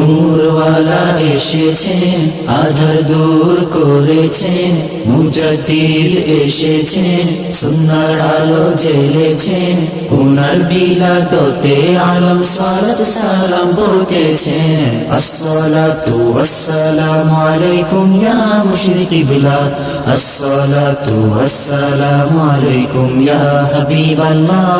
নূরওয়ালা এসেছেন আধার দূর করেছেন। মুজাদ্দিদ এসেছেন সুন্নার আলো জ্বেলেছেন উনার বিলাদতে আলম সালাত সালাম বলতেছেন আসসালাতু ওয়াসসালামু আলাইকুম ইয়া মুশরিকি বিলাদ আসসালাতু ওয়াসসালামু আলাইকুম ইয়া হাবিবাল্লাহ,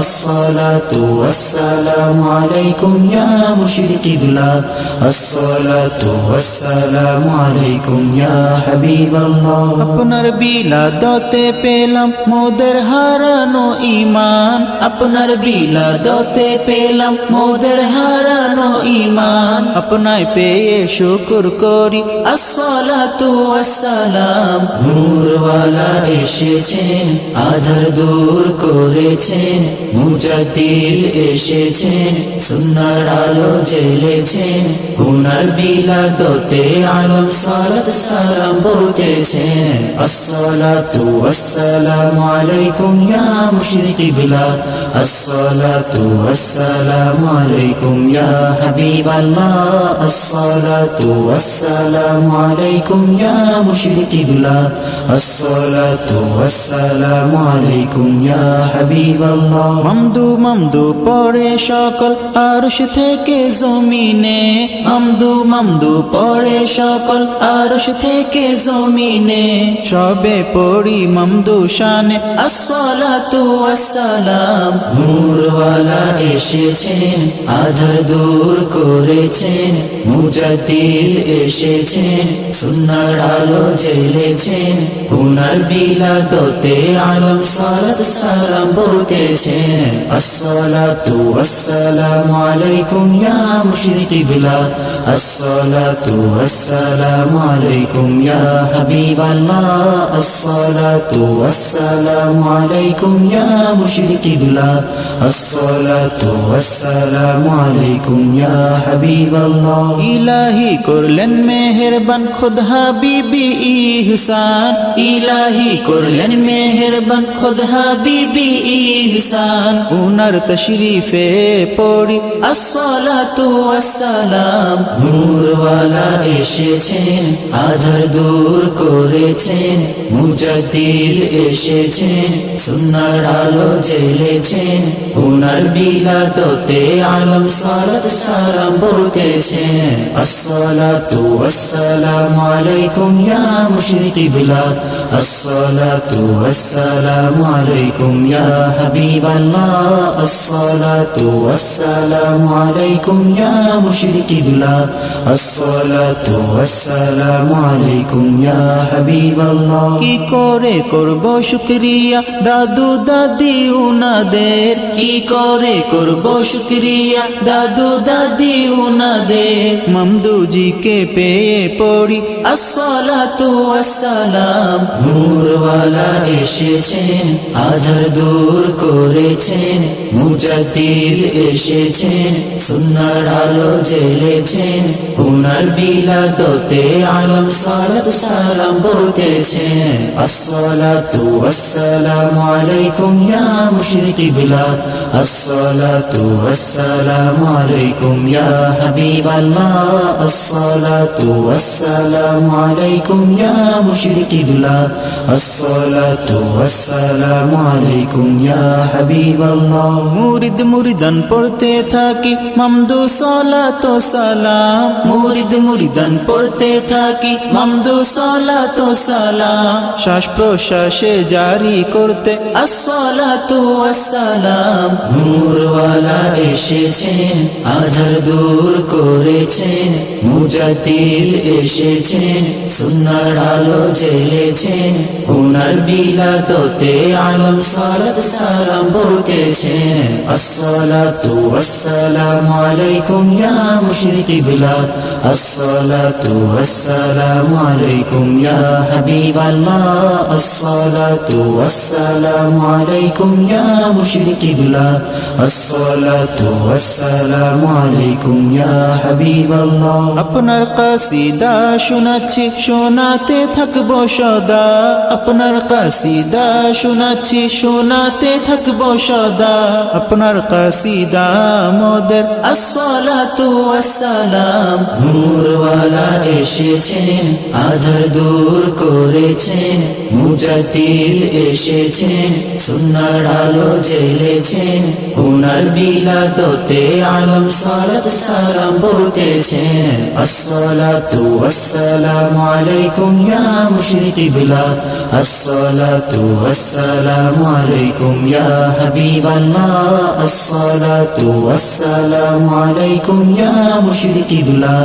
আসসালাতু ওয়াসসালামু আলাইকুম ইয়া মুশরিকি বিলাদ আসসালাতু ওয়াসসালামু আলাইকুম ইয়া হাবিবাল্লাহ। আপনার বিলাদতে পেলাম মোদের হারানো ইমান আপনার বিলাদতে পেলাম মোদের হারানো ইমান আপনায় পেয়ে শুকুর করি, আসসালাতু আসসালাম নূরওয়ালা এসেছেন, আধার দূর করেছেন, মুজাদ্দিদ এসেছেন, সুন্নার আলো জ্বেলেছেন উনার বিলাদতে আলম সালাত সালাম বলতেছেন আসসালাতু আসসালামু আলাইকুম ইয়া মুশরিকি বিলাদ আসসালাতু আসসালামু আলাইকুম ইয়া হাবিবাল্লাহ আসসালাতু আসসালামু আলাইকুম ইয়া মুশরিকি বিলাদ আসসালাতু আসসালামু আলাইকুম ইয়া হাবিবাল্লাহ মামদু মামদু পড়ে সকল আরশ থেকে জমিনে। মামদু মামদু পড়ে সকল আরশ থেকে জমিনে। সবে পড়ি মামদু শানে আসসালাতু আসসালাম। নূরওয়ালা এসেছেন, আধার দূর করেছেন, মুজাদ্দিদ এসেছেন, সুন্নার আলো জ্বেলেছেন উনার বিলাদতে আলম সালাত সালাম বলতেছেন আসসালাতু আসসালামু আলাইকুম ইয়া মুশরিকি বিলাদ আসসালাতু আসসালামু আলাইকুম ইয়া ইলাহি করলেন মেহেরবান খুদ হাবিবি ইহসান। ইলাহি করলেন মেহেরবান খুদ হাবিবি ইহসান। উনার তশরিফে পড়ি। আসসালাতু আসসালাম নূরওয়ালা এসেছেন আধার দূর করেছেন, মুজাদ্দিদ এসেছেন সুনার আলো জেলেছেন উনার বিলাততে আলম সালাত সালাম বলতেছেন আসসালাতু আসসালামু আলাইকুম ইয়া মুশরিকি আসসালাতু আসসালামু আলাইকুম ইয়া হাবিবাল্লাহ আসসালাতু আসসালামু আলাইকুম ইয়া মুশরিকি বিলাদ আসসালাতু আসসালামু আলাইকুম ইয়া হাবিবাল্লাহ কি করে করব শুক্রিয়া? দাদু দাদি উনাদের। কি করে করব শুক্রিয়া? দাদু দাদি উনাদের। মামদুজিকে পেয়ে পড়ি। আসসালাতু আসসালাম নূরওয়ালা এসেছেন, আধার দূর করেছেন, মুজাদ্দিদ এসেছেন, সুন্নার আলো জ্বেলেছেন উনার বিলাদতে আলম সালাত সালাম বলতেছেন আসসালাতু আসসালামু আলাইকুম ইয়া মুশরিকি বিলাদ আসসালাতু আসসালামু আলাইকুম ইয়া হাবিবাল্লাহ আসসালাতু আসসালামু আলাইকুম ইয়া মুশরিকি বিলাদ আসসালাতু আসসালামু আলাইকুম ইয়া হাবিবাল্লাহ মুরিদ মুরিদান পড়তে থাকি মামদু সালাতো সালাম। মুরিদ মুরিদান পড়তে থাকি মামদু সালাতু সালাম। শ্বাস প্রশ্বাসে জারি করতে। আসসালাতু আসসালাম নূরওয়ালা এসেছেন আধার দূর করেছেন এসেছেন সুন্নার আলো জ্বেলেছেন উনার বিলাদতে আলম সালাত সালাম আসসালামু আলাইকুম ইয়া মুশরিকি আসসালাতু আসসালামু আলাইকুম ইয়া হাবিবাল্লাহ আসসালাতু আসসালামু আলাইকুম ইয়া মুর্শিদ কিবলা আসসালাতু ওয়াসসালামু আলাইকুম ইয়া হাবিবাল্লাহ আপনার কাসিদা শোনাচ্ছি শোনাতে থাকব সদা। আপনার কাসিদা শোনাচ্ছি শোনাতে থাকব সদা। আপনার কাসিদা মোদের। আসসালাতু ওয়াসসালাম নূরওয়ালা এসেছেন, আধার দূর করেছেন মুজাতিল এসেছেন, সুন্নার আলো জ্বেলেছেন উনার বিলাদতে আলম সালাত সালাম বলতেছেন আসসালাতু ওয়াসসালামু আলাইকুম ইয়া মুশরিক বিলা আসসালাতু ওয়াসসালামু আলাইকুম ইয়া হাবিবাল্লাহ, আসসালাতু ওয়াসসালামু আলাইকুম ইয়া মুশরিক বিলা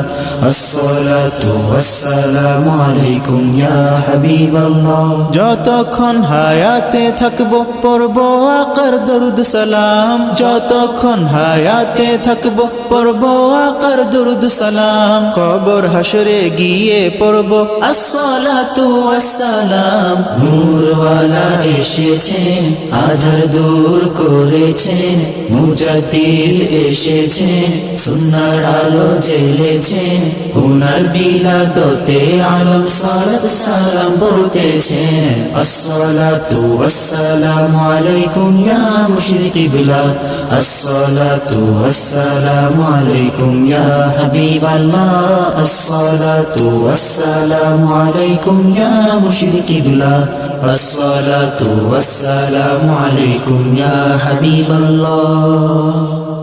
যতক্ষণ হায়াতে থাকব পড়ব আকার দরুদ সালাম। যতক্ষণ হায়াতে থাকব পড়ব আকার দরুদ সালাম। কবর হাসরে গিয়ে পড়ব। আসসালাতু ওয়াসসালাম নূরওয়ালা এসেছেন আধার দূর করেছেন মুজাদ্দিদ এসেছেন সুন্নার আলো জ্বেলেছেন উনার বিলাদতে আলম সালাত সালাম বলতেছেন আসসালাতু ওয়াসসালামু আলাইকুম ইয়া মুশরিক বিলা আসসালাতু ওয়াসসালামু আলাইকুম ইয়া হাবিবাল্লাহ আসসালাতু ওয়াসসালামু আলাইকুম ইয়া মুশরিক বিলা আসসালাতু ওয়াসসালামু আলাইকুম ইয়া হাবিবাল্লাহ